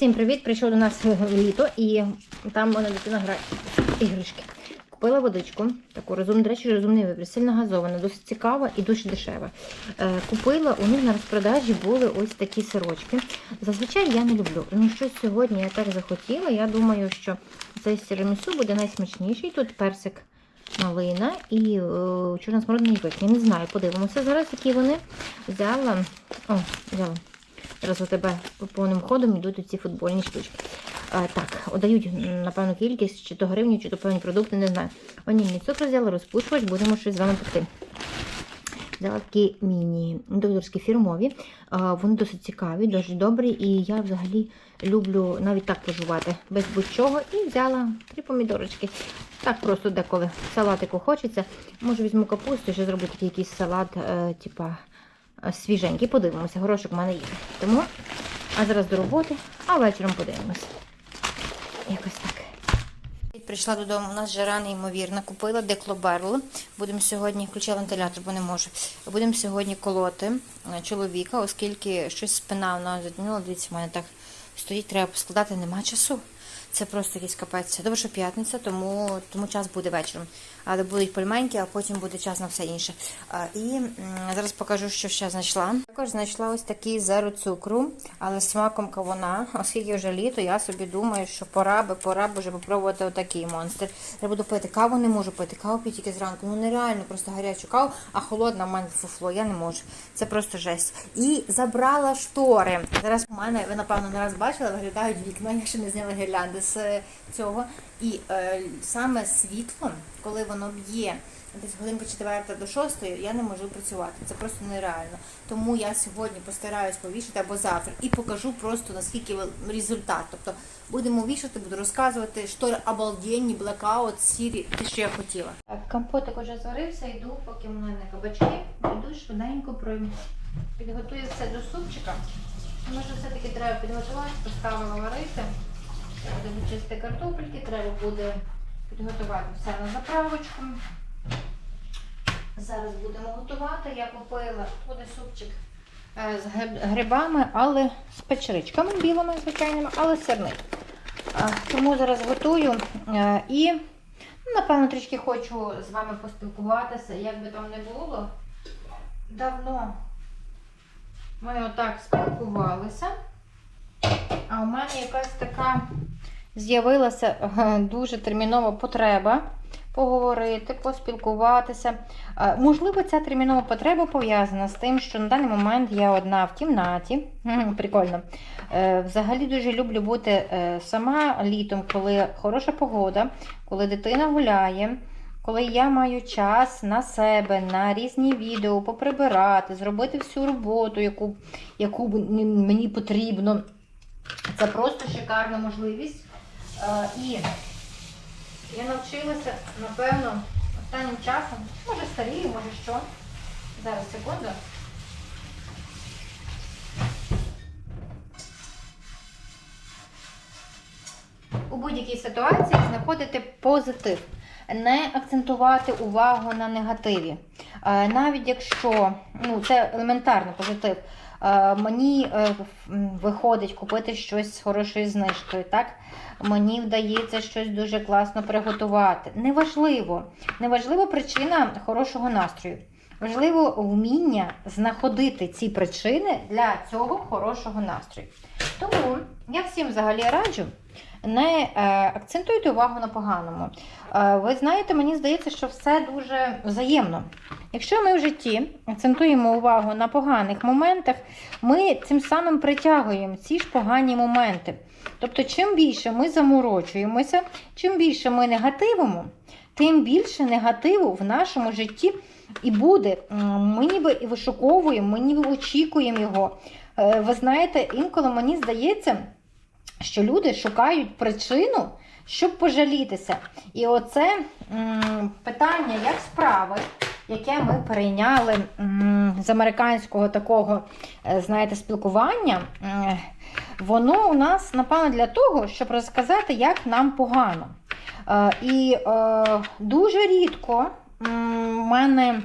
Всім привіт! Прийшов до нас літо і там вона дитина грає іграшки. Купила водичку, таку розумну, до речі, розумний вибір, сильно газована, досить цікава і дуже дешева. Е, купила, у них на розпродажі були ось такі сирочки. Зазвичай я не люблю. Ну щось сьогодні я так захотіла. Я думаю, що цей сиромісу буде найсмачніший. Тут персик малина і е, чорна смородина і. Не знаю, подивимося зараз, які вони. Взяла. О, взяла. Зараз у тебе повним ходом йдуть ці футбольні штучки. А, так, дають, напевно, кількість, чи то гривню, чи то певні продукти, не знаю. Ванільний цукор взяла, розпушувач, будемо щось з вами пекти. Взяла такі міні-докторські фірмові. А, вони досить цікаві, дуже добрі. І я взагалі люблю навіть так пожувати, без будь-чого. І взяла три помідорочки. Так просто деколи салатику хочеться. Може візьму капусту, ще зроблю такий якийсь салат, е, типа свіженький. Подивимося, горошок в мене є. Тому, а зараз до роботи, а вечором подивимося. Якось так. Прийшла додому, у нас жара неймовірна. Купила деклоберл. Будемо сьогодні, включила вентилятор, бо не можу. Будемо сьогодні колоти е, чоловіка, оскільки щось спина в нас затягнула. Дивіться, в мене так стоїть, треба поскладати, нема часу. Це просто якийсь капець. Добре, що п'ятниця, тому, тому час буде вечором. Але будуть пельменьки, а потім буде час на все інше. І зараз покажу, що ще знайшла. Також знайшла ось такий зеро цукру, але з смаком кавуна. Оскільки вже літо, я собі думаю, що пора би, пора би вже попробувати отакий монстр. Я буду пити каву, не можу пити. Каву п'ю тільки зранку. Ну нереально, просто гарячу каву, а холодна в мене фуфло. Я не можу. Це просто жесть. І забрала штори. Зараз у мене, ви напевно не раз бачили, виглядають вікна. Я ще не зняла гірлянди з цього. І е, саме світло, коли воно б'є десь годинка 4 до 6, я не можу працювати. Це просто нереально. Тому я сьогодні постараюсь повішати або завтра і покажу просто наскільки результат. Тобто будемо вішати, буду розказувати штори обалденні, блекаут, сірі, те, що я хотіла. Так, компотик уже зварився, йду, поки в мене кабачки, йду швиденько про підготую все до супчика. Може, все-таки треба підготувати, поставила варити. Треба буде чисти картопельки, треба буде підготувати все на заправочку. Зараз будемо готувати. Я купила буде супчик е, з грибами, але з печеричками білими, звичайними, але сирний. Тому зараз готую е, і, ну, напевно, трішки хочу з вами поспілкуватися, як би там не було. Давно ми отак спілкувалися. А у мене якась така з'явилася е, дуже термінова потреба поговорити, поспілкуватися. Е, Можливо, ця термінова потреба пов'язана з тим, що на даний момент я одна в кімнаті. Прикольно. Е, Взагалі дуже люблю бути сама літом, коли хороша погода, коли дитина гуляє. Коли я маю час на себе, на різні відео, поприбирати, зробити всю роботу, яку, яку мені потрібно. Це просто шикарна можливість. Е, І я навчилася, напевно, останнім часом, може старію, може що. Зараз секунду. У будь-якій ситуації знаходити позитив, не акцентувати увагу на негативі. Е, Навіть якщо ну, це елементарний позитив, мені е, виходить купити щось з хорошою знижкою, так? Мені вдається щось дуже класно приготувати. Неважливо, неважливо причина хорошого настрою. Важливо вміння знаходити ці причини для цього хорошого настрою. Тому я всім взагалі раджу не е, акцентуйте увагу на поганому. Е, ви знаєте, мені здається, що все дуже взаємно. Якщо ми в житті акцентуємо увагу на поганих моментах, ми цим самим притягуємо ці ж погані моменти. Тобто, чим більше ми заморочуємося, чим більше ми негативимо, тим більше негативу в нашому житті і буде. Ми ніби і вишуковуємо, ми ніби очікуємо його. Е, Ви знаєте, інколи мені здається, що люди шукають причину, щоб пожалітися. І оце м, питання, як справи, яке ми перейняли м, з американського такого, е, знаєте, спілкування, м, воно у нас, напевно, для того, щоб розказати, як нам погано. Е, І е, дуже рідко в мене е,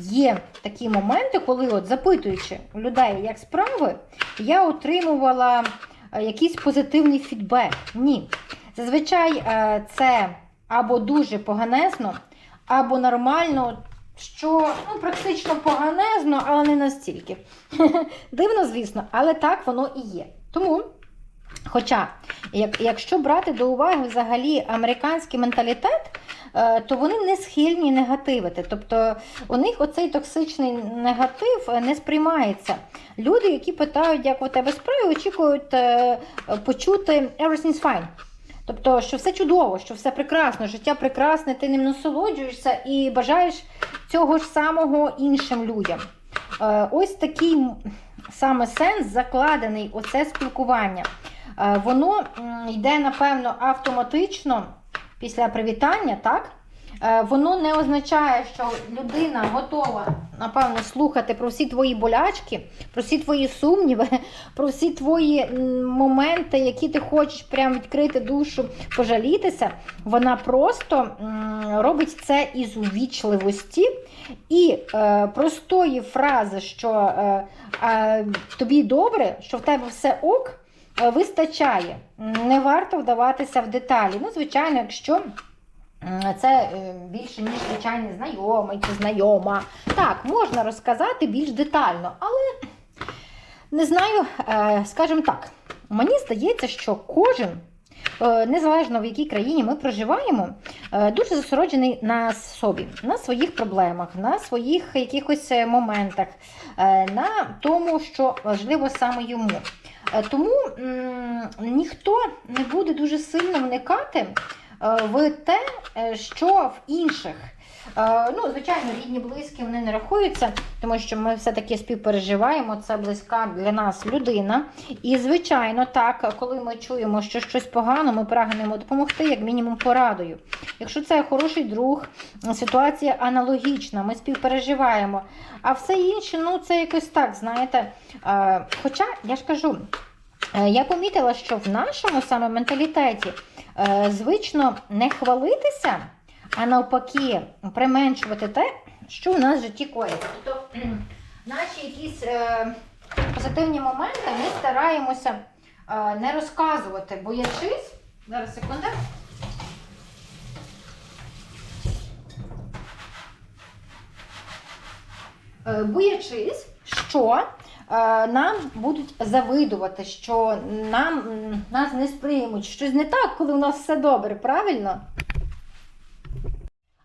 є такі моменти, коли, от, запитуючи людей, як справи, я отримувала е, якийсь позитивний фідбек. Ні. Зазвичай е, це або дуже поганезно, або нормально, що ну, практично поганезно, але не настільки. Дивно, звісно, але так воно і є. Тому. Хоча, як, якщо брати до уваги взагалі американський менталітет, е, то вони не схильні негативити. Тобто у них оцей токсичний негатив не сприймається. Люди, які питають, як у тебе справи, очікують е, почути everything's fine. Тобто, що все чудово, що все прекрасно, життя прекрасне, ти ним насолоджуєшся і бажаєш цього ж самого іншим людям. Е, Ось такий саме сенс закладений оце спілкування. Е, Воно йде, напевно, автоматично після привітання, так? Е, Воно не означає, що людина готова, напевно, слухати про всі твої болячки, про всі твої сумніви, про всі твої моменти, які ти хочеш прям відкрити душу, пожалітися. Вона просто робить це із увічливості і е, простої фрази, що тобі добре, що в тебе все ок, вистачає. Не варто вдаватися в деталі. Ну, звичайно, якщо. Це е, більше, ніж звичайний знайомий чи знайома. Так, можна розказати більш детально, але не знаю, е, скажімо так, мені здається, що кожен, е, незалежно в якій країні ми проживаємо, е, дуже зосереджений на собі, на своїх проблемах, на своїх якихось е, моментах, е, на тому, що важливо саме йому. Е, Тому ніхто не буде дуже сильно вникати е, в те, е, що в інших. Е, Ну, звичайно, рідні, близькі вони не рахуються, тому що ми все-таки співпереживаємо. Це близька для нас людина. І, звичайно, так, коли ми чуємо, що щось погано, ми прагнемо допомогти, як мінімум, порадою. Якщо це хороший друг, ситуація аналогічна, ми співпереживаємо. А все інше, ну це якось так, знаєте. Е, Хоча я ж кажу. Е, Я помітила, що в нашому саме менталітеті звично не хвалитися, а навпаки, применшувати те, що в нас в житті коїться. Тобто наші якісь е, позитивні моменти ми стараємося е, не розказувати, боячись. Зараз секунду. Е, боячись, що е, нам будуть завидувати, що нам, нас не сприймуть, щось не так, коли у нас все добре, правильно?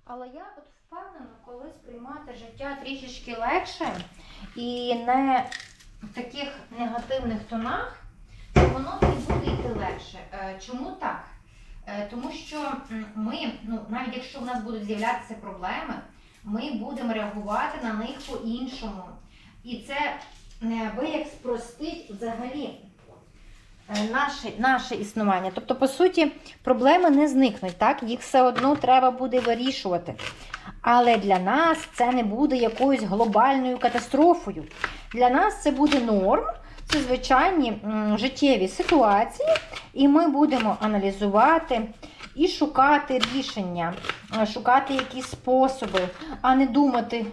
Але я от впевнена, коли сприймати життя трішечки легше і не в таких негативних тонах, то воно і буде йти легше. Е, Чому так? Е, Тому що ми, ну, навіть якщо в нас будуть з'являтися проблеми, ми будемо реагувати на них по-іншому. І це неабияк спростить взагалі наше, наше існування. Тобто, по суті, проблеми не зникнуть, так? Їх все одно треба буде вирішувати. Але для нас це не буде якоюсь глобальною катастрофою. Для нас це буде норм, це звичайні життєві ситуації, і ми будемо аналізувати і шукати рішення, е, шукати якісь способи, а не думати,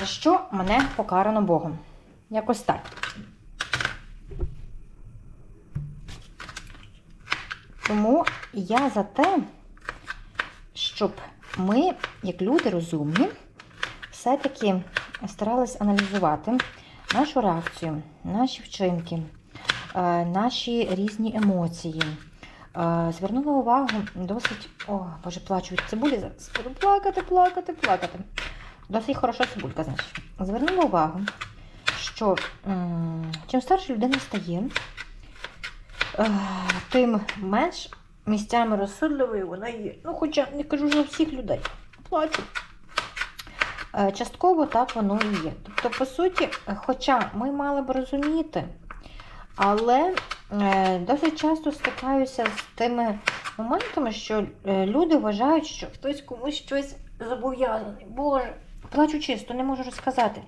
за що мене покарано Богом. Якось так. Тому я за те, щоб ми, як люди розумні, все-таки старались аналізувати нашу реакцію, наші вчинки, е, наші різні емоції. Е, Звернула увагу досить. О, боже, плачу від цибулі зараз. Буду плакати, плакати, плакати. Досить хороша цибулька, значить. Звернула увагу, що чим старша людина стає, тим менш місцями розсудливою вона є. Ну, хоча не кажу за всіх людей. Плачу. Е, Частково так воно і є. Тобто, по суті, е, хоча ми мали б розуміти, але е, досить часто стикаюся з тими моментами, що е, люди вважають, що хтось комусь щось зобов'язаний. Боже, плачу чисто, не можу розказати.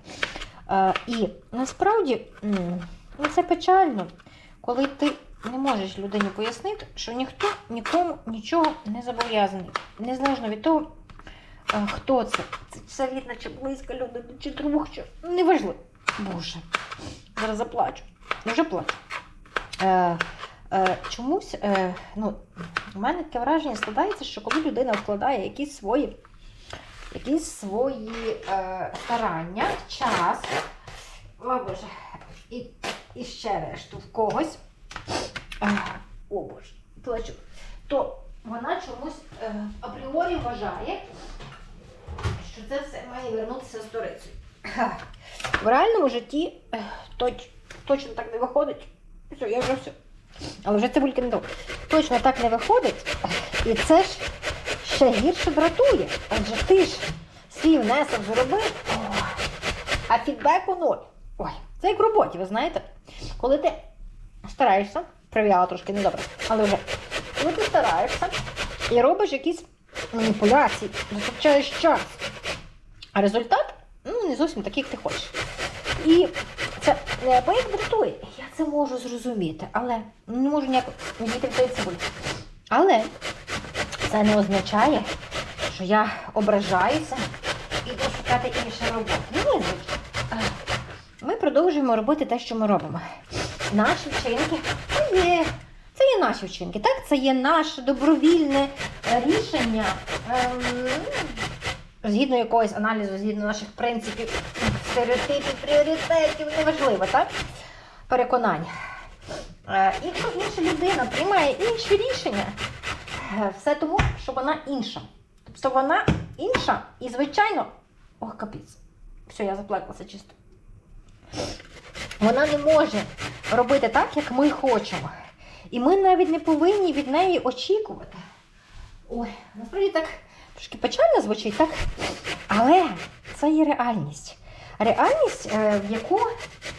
Е, і насправді ну, це печально, коли ти не можеш людині пояснити, що ніхто нікому нічого не зобов'язаний. Незалежно від того, хто це? Це, це рідна чи близька людина, чи друг, чи неважливо. Боже, зараз заплачу. Вже плачу. Е, е, чомусь, е, ну, у мене таке враження складається, що коли людина вкладає якісь свої, якісь свої е, старання, час, о Боже, і, і ще решту в когось, е, о Боже, плачу, то вона чомусь е, апріорі вважає, що це все має вернутися з сторицею. В реальному житті е, точ, точно так не виходить. Все, я вже все. Але вже цибульки не добре. Точно так не виходить. І це ж ще гірше дратує. Адже ти ж свій внесок зробив, а фідбеку нуль. Ой, це як в роботі, ви знаєте. Коли ти стараєшся, прив'яла трошки недобре, але вже коли ти стараєшся і робиш якісь маніпуляції, витрачаєш час, а результат ну, не зовсім такий, як ти хочеш. І це е, пояк дратує. Я це можу зрозуміти, але не можу ніяк дійти в цей цибуль. Але це не означає, що я ображаюся і буду шукати іншу роботу. Ні, звичайно. Ми продовжуємо робити те, що ми робимо. Наші вчинки є, це є наші вчинки, так? Це є наше добровільне е, рішення. ем, згідно якогось аналізу, згідно наших принципів, стереотипів, пріоритетів, неважливо, так? Переконань. Е, Якщо інша людина приймає інші рішення, е, все тому, що вона інша. Тобто вона інша і, звичайно, ох, капець. Все, я заплакалася чисто. Вона не може робити так, як ми хочемо. І ми навіть не повинні від неї очікувати. Ой, насправді так трошки печально звучить, так? Але це є реальність. Реальність, е, в яку,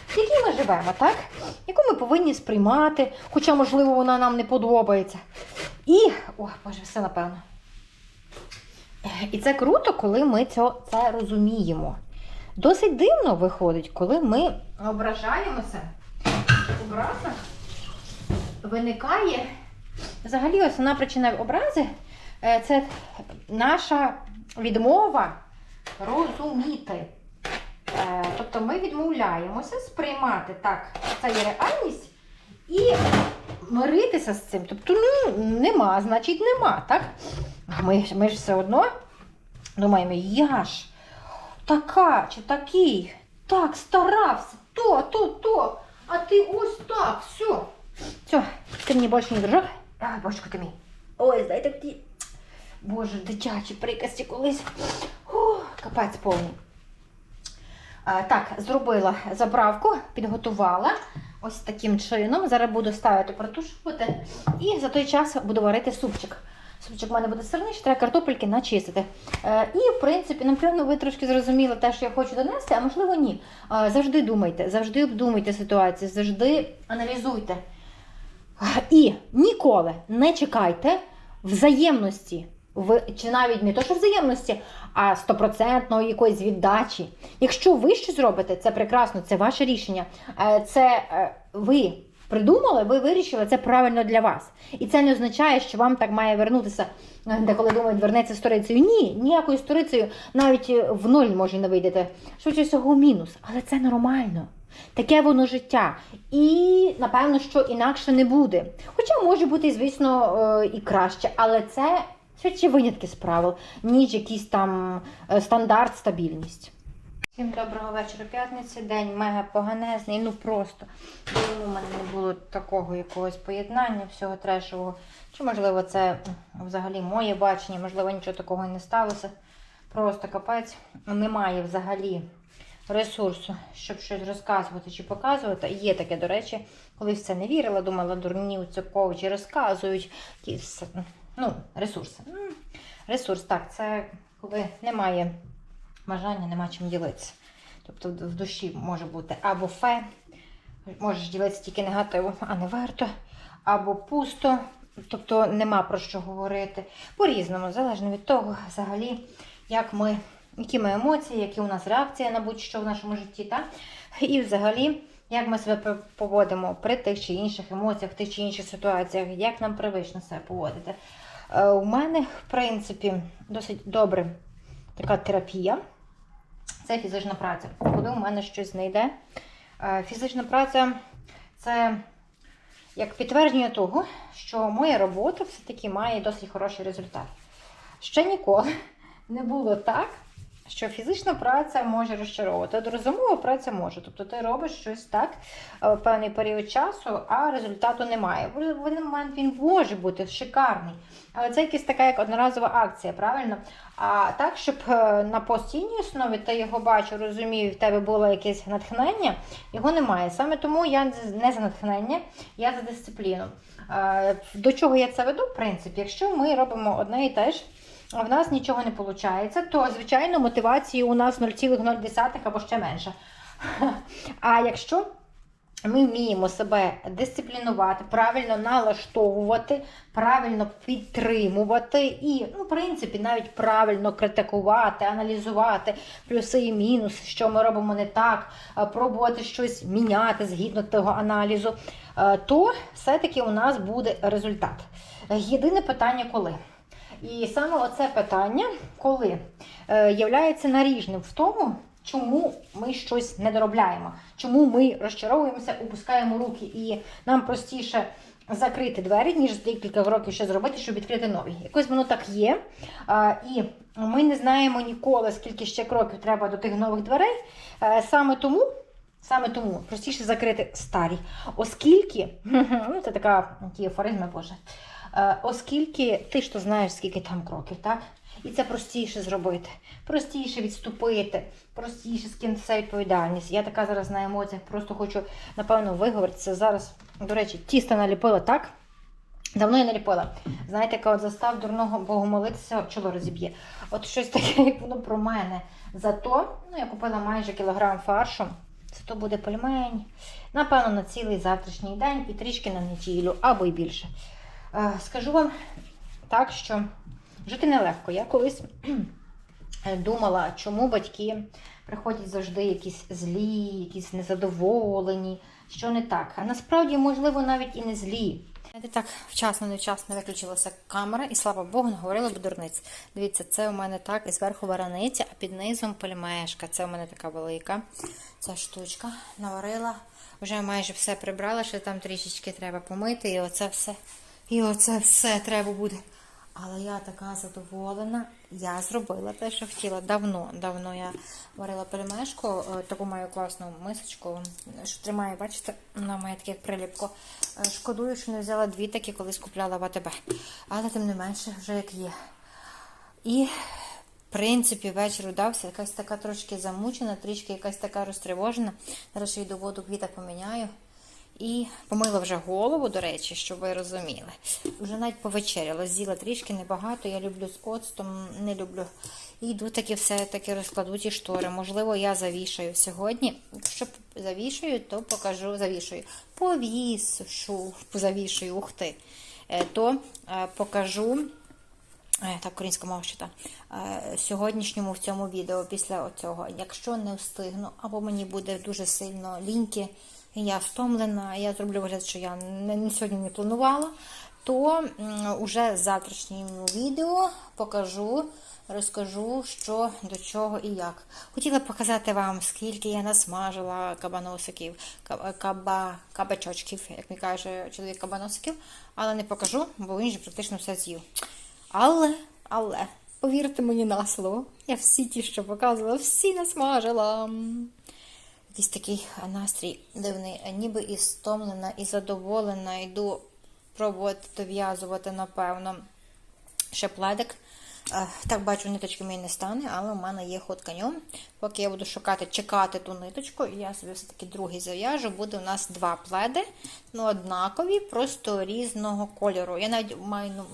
в якій ми живемо, так? Яку ми повинні сприймати, хоча, можливо, вона нам не подобається. І, о, Боже, все напевно. І це круто, коли ми це розуміємо. Досить дивно виходить, коли ми ображаємося. Образа виникає. Взагалі, основна причина образи е, це наша відмова розуміти. Е, Тобто ми відмовляємося сприймати так, це є реальність, і миритися з цим. Тобто, ну, нема, значить нема, так? Ми, ми ж все одно думаємо, я ж така чи такий, так старався, то, то, то, а ти ось так, все. Все, ти мені більше не дружок. Давай, бочку ти мій. Ой, дайте ті. Боже, дитячі приказці колись. О, капець повний. А, так, зробила заправку, підготувала ось таким чином. Зараз буду ставити протушувати. І за той час буду варити супчик. Супчик в мене буде сирний, треба картопельки начистити. Е, і, в принципі, напевно, ви трошки зрозуміли те, що я хочу донести, а можливо, ні. Е, завжди думайте, завжди обдумуйте ситуацію, завжди аналізуйте. І ніколи не чекайте взаємності, чи навіть не то, що взаємності, а стопроцентної якоїсь віддачі. Якщо ви щось робите, це прекрасно, це ваше рішення. Е, Це ви придумали, ви вирішили, це правильно для вас. І це не означає, що вам так має вернутися, е, деколи думають, вернеться сторицею. Ні, ніякою сторицею навіть е, в ноль може не вийдете. Швидше всього мінус. Але це нормально. Таке воно життя. І напевно, що інакше не буде. Хоча може бути, звісно, е, і краще, але це швидше винятки з правил, ніж якийсь там стандарт, стабільність. Всім доброго вечора. П'ятниці, день мега поганезний, ну просто. У мене не було такого якогось поєднання, всього трешового. Чи, можливо, це взагалі моє бачення, можливо, нічого такого і не сталося. Просто капець. Немає взагалі ресурсу, щоб щось розказувати чи показувати. Є таке, до речі, колись в це не вірила, думала, дурні у це коучі розказують. Ну, ресурси. Ресурс, так, це коли немає бажання, нема чим ділитися. Тобто в душі може бути або фе, можеш ділитися тільки негативом, а не варто, або пусто, тобто нема про що говорити. По-різному, залежно від того, взагалі, як ми, які ми емоції, які у нас реакція на будь-що в нашому житті, так? і взагалі, як ми себе поводимо при тих чи інших емоціях, тих чи інших ситуаціях, як нам привично себе поводити. Е, У мене, в принципі, досить добре така терапія. Це фізична праця. Коли у мене щось не йде. Е, Фізична праця це як підтвердження того, що моя робота все-таки має досить хороший результат. Ще ніколи не було так, що фізична праця може розчаровувати. От розумова праця може. Тобто ти робиш щось так е, певний період часу, а результату немає. В один момент він може бути шикарний. Але це якась така як одноразова акція, правильно? А так, щоб е, на постійній основі ти його бачив, розумів, в тебе було якесь натхнення, його немає. Саме тому я не за натхнення, я за дисципліну. Е, До чого я це веду? В принципі, якщо ми робимо одне і те ж, а в нас нічого не виходить, то, звичайно, мотивації у нас 0,0 або ще менше. А якщо ми вміємо себе дисциплінувати, правильно налаштовувати, правильно підтримувати і, ну, в принципі, навіть правильно критикувати, аналізувати плюси і мінуси, що ми робимо не так, пробувати щось міняти згідно того аналізу, е, то все-таки у нас буде результат. Єдине питання, коли. І саме оце питання, коли е, являється наріжним в тому, чому ми щось не доробляємо, чому ми розчаровуємося, опускаємо руки, і нам простіше закрити двері, ніж декілька років ще зробити, щоб відкрити нові. Якось воно так є. І ми не знаємо ніколи, скільки ще кроків треба до тих нових дверей. Е, саме тому. Саме тому простіше закрити старі. Оскільки, ну це така ті афоризми, Боже. Е, Оскільки ти ж то знаєш, скільки там кроків, так? І це простіше зробити, простіше відступити, простіше скинути все відповідальність. Я така зараз на емоціях, просто хочу, напевно, виговоритися. Зараз, до речі, тісто наліпила так. Давно я не ліпила. Знаєте, яка от застав дурного Богу молитися, чоло розіб'є. От щось таке, як воно про мене. Зато ну, я купила майже кілограм фаршу. Зато буде пельмень. Напевно, на цілий завтрашній день і трішки на неділю, або й більше. Е, Скажу вам так, що жити нелегко. Я колись думала, чому батьки приходять завжди якісь злі, якісь незадоволені, що не так. А насправді, можливо, навіть і не злі. Знаєте, так вчасно, невчасно виключилася камера, і слава Богу, не говорила б дурниць. Дивіться, це у мене так, і зверху варениця, а під низом пельмешка. Це у мене така велика ця штучка. Наварила, вже майже все прибрала, ще там трішечки треба помити, і оце все. І оце все треба буде. Але я така задоволена. Я зробила те, що хотіла. Давно, давно я варила пельмешку, е, таку маю класну мисочку, що тримає, бачите, вона має таке як приліпко. Е, Шкодую, що не взяла дві такі, колись купляла в АТБ. Але тим не менше, вже як є. І, в принципі, вечір удався, якась така трошки замучена, трішки якась така розтривожена. Зараз ще йду воду квіта поміняю. І помила вже голову, до речі, щоб ви розуміли. Вже навіть повечеряла, з'їла трішки небагато. Я люблю з оцтом, не люблю. І йду таки все-таки розкладу ті штори. Можливо, я завішаю сьогодні. Якщо завішаю, то покажу, завішаю. Повішу, завішую, ух ти. Е, То е, покажу. Е, Так, українська мова ще та. Сьогоднішньому в цьому відео після цього, якщо не встигну, або мені буде дуже сильно ліньки, я втомлена, я зроблю вигляд, що я не, сьогодні не планувала, то м, уже в завтрашньому відео покажу, розкажу, що до чого і як. Хотіла показати вам, скільки я насмажила кабаносиків, каба, каба, кабачочків, як мені каже чоловік кабаносиків, але не покажу, бо він же практично все з'їв. Але, але, повірте мені на слово, я всі ті, що показувала, всі насмажила. Якийсь такий настрій дивний, ніби і стомлена, і задоволена. Йду пробувати дов'язувати, напевно, ще пледик. Е, Так, бачу, ниточки мені не стане, але у мене є ход конем. Поки я буду шукати, чекати ту ниточку, і я собі все-таки другий зав'яжу. Буде у нас два пледи, ну, однакові, просто різного кольору. Я навіть маю, ну,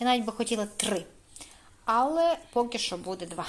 я навіть би хотіла три. Але поки що буде два.